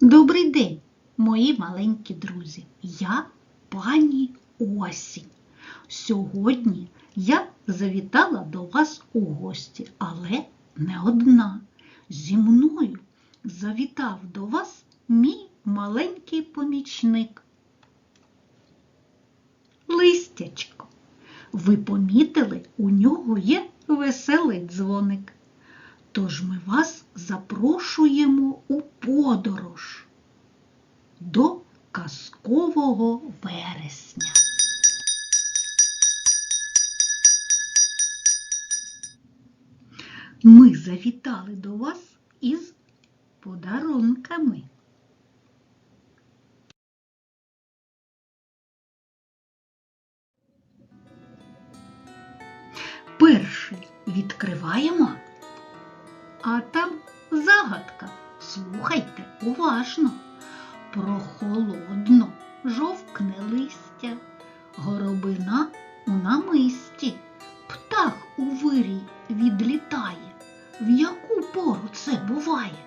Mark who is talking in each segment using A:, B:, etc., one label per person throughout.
A: Добрий день, мої маленькі друзі. Я пані Осінь. Сьогодні я завітала до вас у гості, але не одна. Зі мною завітав до вас мій маленький помічник. Листячко. Ви помітили, у нього є веселий дзвоник. Тож ми вас запрошуємо у подорож до казкового вересня. Ми завітали до вас із подарунками. Перший відкриваємо. А там загадка. Слухайте уважно. Прохолодно жовкне листя, горобина у намисті, птах у вирій відлітає. В яку пору це буває?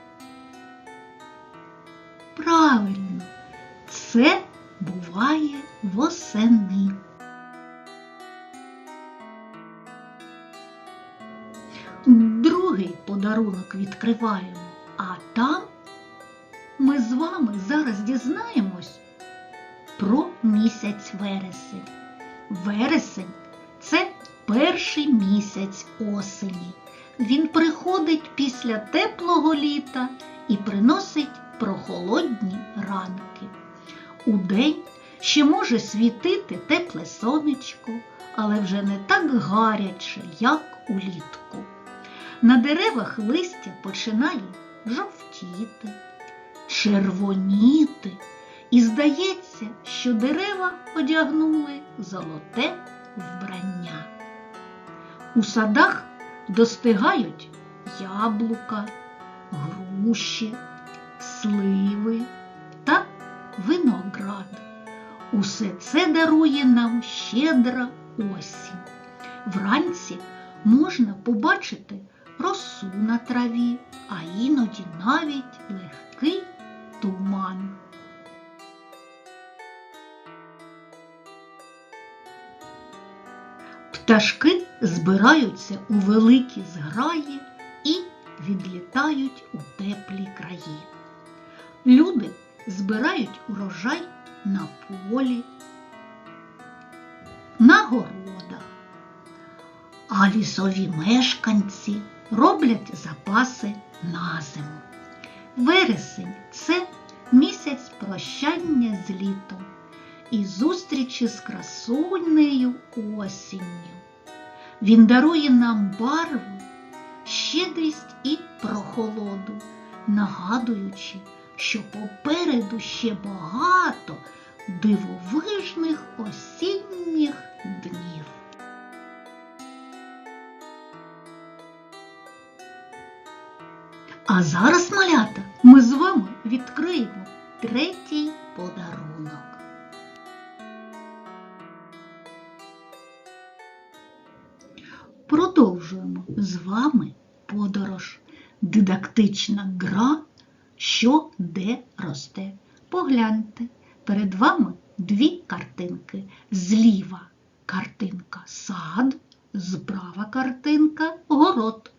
A: Правильно, це буває восени. Подарунок відкриваємо, а там ми з вами зараз дізнаємось про місяць вересень. Вересень це перший місяць осені. Він приходить після теплого літа і приносить прохолодні ранки. Удень ще може світити тепле сонечко, але вже не так гаряче, як улітку. На деревах листя починає жовтіти, червоніти, і здається, що дерева одягнули золоте вбрання. У садах достигають яблука, груші, сливи та виноград. Усе це дарує нам щедра осінь. Вранці можна побачити росу на траві, а іноді навіть легкий туман. Пташки збираються у великі зграї і відлітають у теплі краї. Люди збирають урожай на полі, на городах, а лісові мешканці роблять запаси на зиму. Вересень це місяць прощання з літом і зустрічі з красунею осінню. Він дарує нам барву, щедрість і прохолоду, нагадуючи, що попереду ще багато дивовижних осінніх А зараз, малята, ми з вами відкриємо третій подарунок. Продовжуємо з вами подорож. Дидактична гра, що де росте. Погляньте, перед вами дві картинки. Зліва картинка сад, справа картинка город.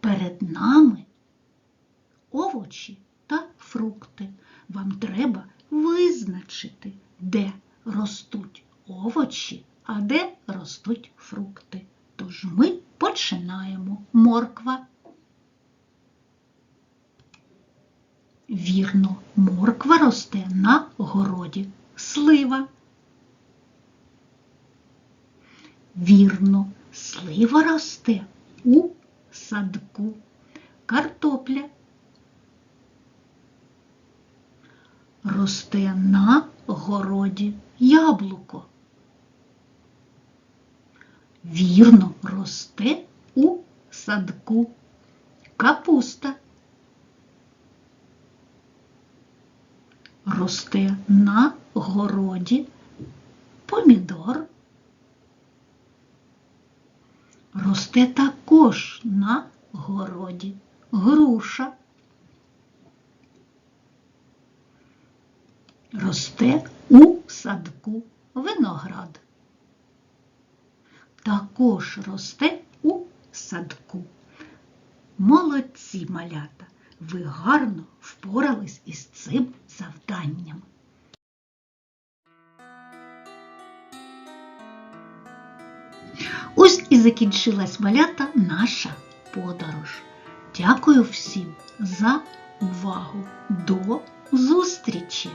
A: Перед нами овочі та фрукти. Вам треба визначити, де ростуть овочі, а де ростуть фрукти. Тож ми починаємо морква. Вірно, морква росте на городі. Слива. Вірно, слива росте у садку. Картопля. Росте на городі яблуко. Вірно, росте у садку капуста. Росте на городі помідор. Росте також на городі груша. Росте у садку виноград. Також росте у садку. Молодці малята! Ви гарно впорались із цим завданням. Ось і закінчилась малята наша подорож. Дякую всім за увагу. До зустрічі!